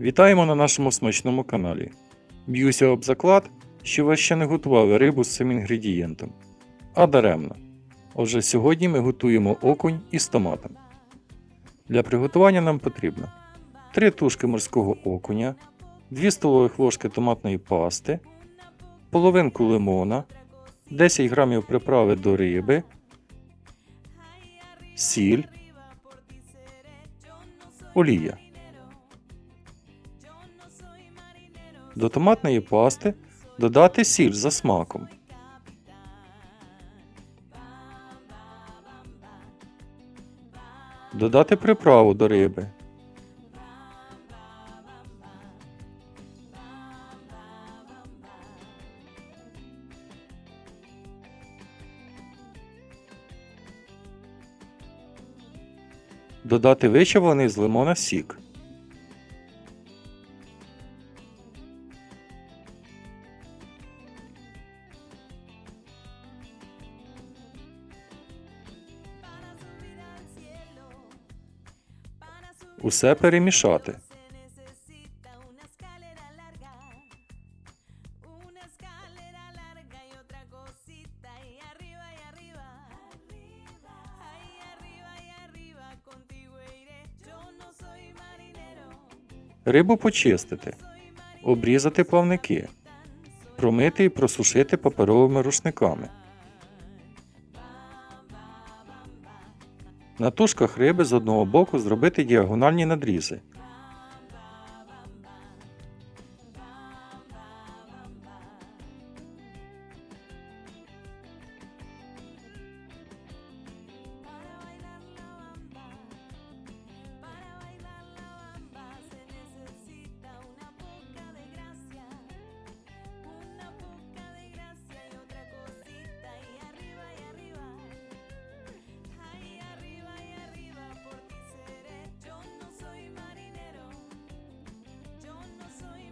Вітаємо на нашому смачному каналі. Б'юся об заклад, що ви ще не готували рибу з цим інгредієнтом. А даремно. Отже, сьогодні ми готуємо окунь із томатом. Для приготування нам потрібно 3 тушки морського окуня, 2 столових ложки томатної пасти, половинку лимона, 10 грамів приправи до риби, сіль, олія. До томатної пасти додати сіль за смаком. Додати приправу до риби. Додати вичавлений з лимона сік. Soy marinero, Рибу почистити. Обрізати плавники. Промити і просушити паперовими рушниками. На тушках риби з одного боку зробити діагональні надрізи.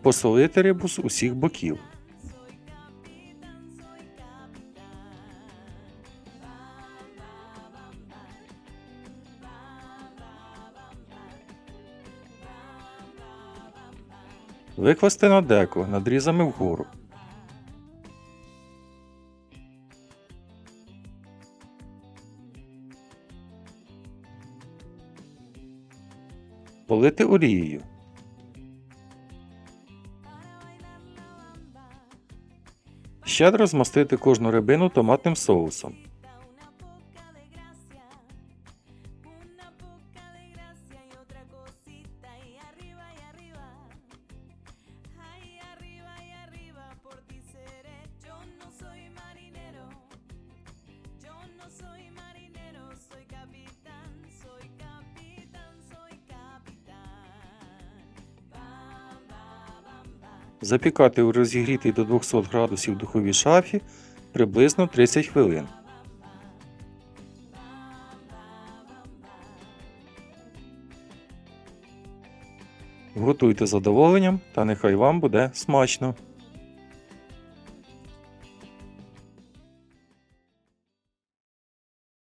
Посолити рибу з усіх боків. Викласти на деко надрізами вгору. Полити олією. Щедро змастити кожну рибину томатним соусом. Запікати у розігрітій до 200 градусів духовій шафі приблизно 30 хвилин. Готуйте задоволенням та нехай вам буде смачно!